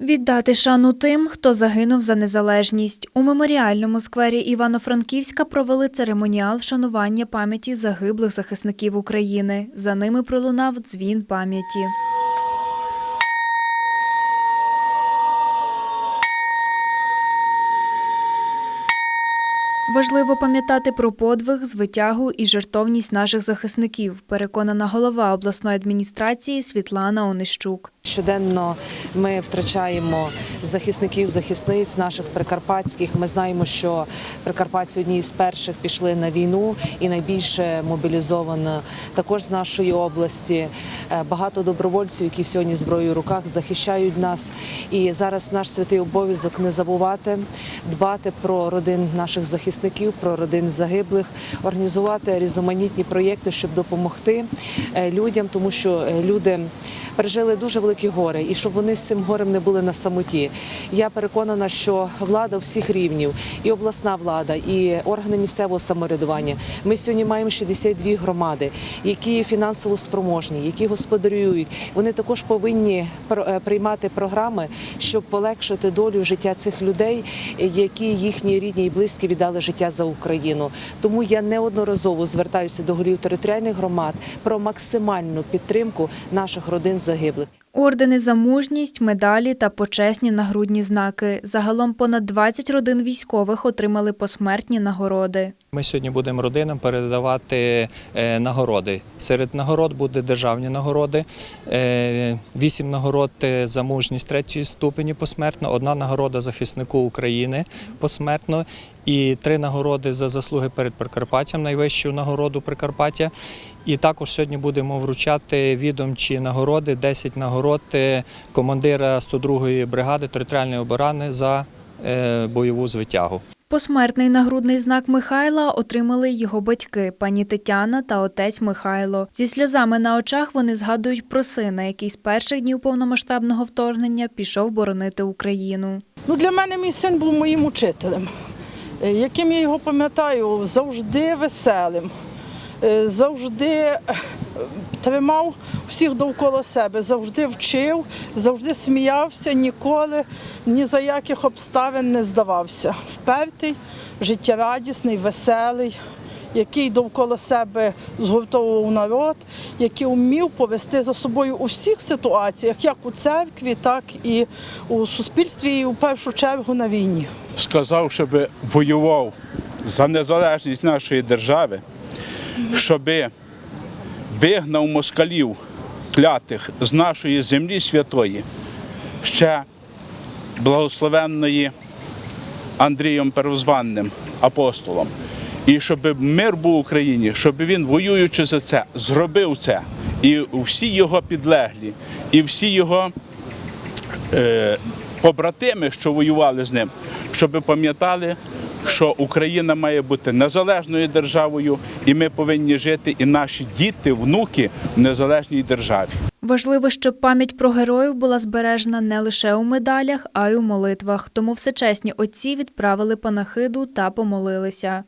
Віддати шану тим, хто загинув за незалежність. У меморіальному сквері Івано-Франківська провели церемоніал вшанування пам'яті загиблих захисників України. За ними пролунав дзвін пам'яті. Важливо пам'ятати про подвиг, звитягу і жертовність наших захисників, переконана голова обласної адміністрації Світлана Онищук. Щоденно ми втрачаємо захисників, захисниць наших прикарпатських. Ми знаємо, що прикарпатці одні з перших пішли на війну і найбільше мобілізовано також з нашої області. Е, Багато добровольців, які сьогодні зброєю в руках захищають нас. І зараз наш святий обов'язок не забувати дбати про родин наших захисників, про родин загиблих, організувати різноманітні проєкти, щоб допомогти е, людям, тому що е, люди пережили дуже великі горе, і щоб вони з цим горем не були на самоті. Я переконана, що влада всіх рівнів, і обласна влада, і органи місцевого самоврядування. Ми сьогодні маємо 62 громади, які фінансово спроможні, які господарюють. Вони також повинні е, приймати програми, щоб полегшити долю життя цих людей, які їхні рідні і близькі віддали життя за Україну. Тому я неодноразово звертаюся до голів територіальних громад про максимальну підтримку наших родин загиблих. Ордени за мужність, медалі та почесні нагрудні знаки. Загалом понад 20 родин військових отримали посмертні нагороди. Ми сьогодні будемо родинам передавати е, нагороди. Серед нагород буде державні нагороди, е, вісім нагород е, за мужність третьої ступені посмертно, одна нагорода захиснику України посмертно і три нагороди за заслуги перед Прикарпаттям, найвищу нагороду Прикарпаття. І також сьогодні будемо вручати відомчі нагороди, 10 нагород е, командира 102-ї бригади територіальної оборони за е, бойову звитягу. Посмертний нагрудний знак Михайла отримали його батьки, пані Тетяна та отець Михайло. Зі сльозами на очах вони згадують про сина, який з перших днів повномасштабного вторгнення пішов боронити Україну. Ну, для мене мій син був моїм учителем, е, яким я його пам'ятаю, завжди веселим, е, завжди тримав всіх довкола себе, завжди вчив, завжди сміявся, ніколи ні за яких обставин не здавався. Впертий, життєрадісний, веселий. Який довкола себе згуртовував народ, який вмів повести за собою у всіх ситуаціях, як у церкві, так і у суспільстві, і в першу чергу на війні. сказав, щоб воював за незалежність нашої держави, щоб вигнав москалів клятих з нашої землі святої, ще благословенної Андрієм Первозванним апостолом. І щоб мир був в Україні, щоб він, воюючи за це, зробив це. І всі його підлеглі, і всі його е, побратими, що воювали з ним, щоб пам'ятали, що Україна має бути незалежною державою, і ми повинні жити, і наші діти, внуки в незалежній державі. Важливо, щоб пам'ять про героїв була збережена не лише у медалях, а й у молитвах. Тому всечесні отці відправили панахиду та помолилися.